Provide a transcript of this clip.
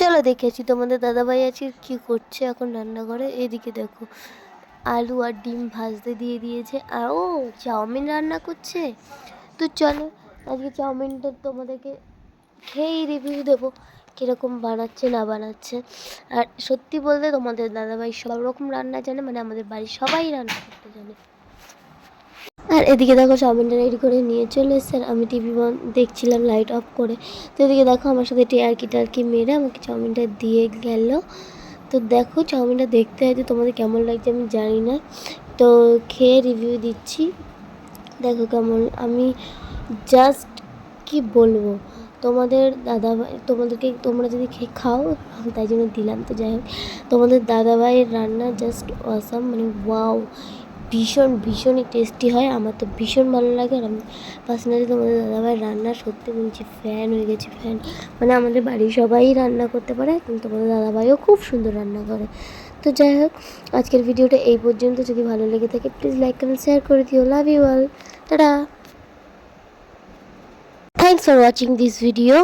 চলো দেখেছি তোমাদের দাদাভাই আছে কি করছে এখন রান্নাঘরে। এদিকে দেখো, আলু আর ডিম ভাজতে দিয়ে দিয়েছে। আর ও, চাউমিন রান্না করছে? তো চলো, আজকে চাউমিনটা তোমাদেরকে খেয়েই রিভিউ দেবো, কীরকম বানাচ্ছে, না বানাচ্ছে। আর সত্যি বলতে তোমাদের দাদাভাই সব রকম রান্না জানে মানে আমাদের বাড়ির সবাই রান্না করতে জানে। আর এদিকে দেখো চাউমিনটা রেডি করে নিয়ে চলে এসছে। আমি টিভি দেখছিলাম লাইট অফ করে। তো এদিকে দেখো আমার সাথে টিয়ারকি টার্কি মেরে আমাকে চাউমিনটা দিয়ে গেল। তো দেখো চাউমিনটা দেখতে হয়তো তোমাদের কেমন লাগছে আমি জানি না। তো খেয়ে রিভিউ দিচ্ছি। দেখো কেমন, আমি জাস্ট কি বলব? তোমাদের দাদাভাই তোমাদেরকে, তোমরা যদি খেয়ে খাও, তাই জন্য দিলাম। তো যাই হোক, তোমাদের দাদাভাইয়ের রান্না জাস্ট অসাম মানে ওয়াও ভীষণ, ভীষণই টেস্টি হয়। আমার তো ভীষণ ভালো লাগে। আর আমি পার্সোনালি তোমাদের দাদাভাইয়ের রান্না সত্যি বলছি ফ্যান হয়ে গেছি ফ্যান মানে আমাদের বাড়ির সবাই রান্না করতে পারে, কিন্তু তোমাদের দাদাভাইও খুব সুন্দর রান্না করে। তো যাই হোক, আজকের ভিডিওটা এই পর্যন্ত। যদি ভালো লেগে থাকে প্লিজ লাইক কমেন্ট শেয়ার করে দিও। Love you all tata. Thanks for watching this video.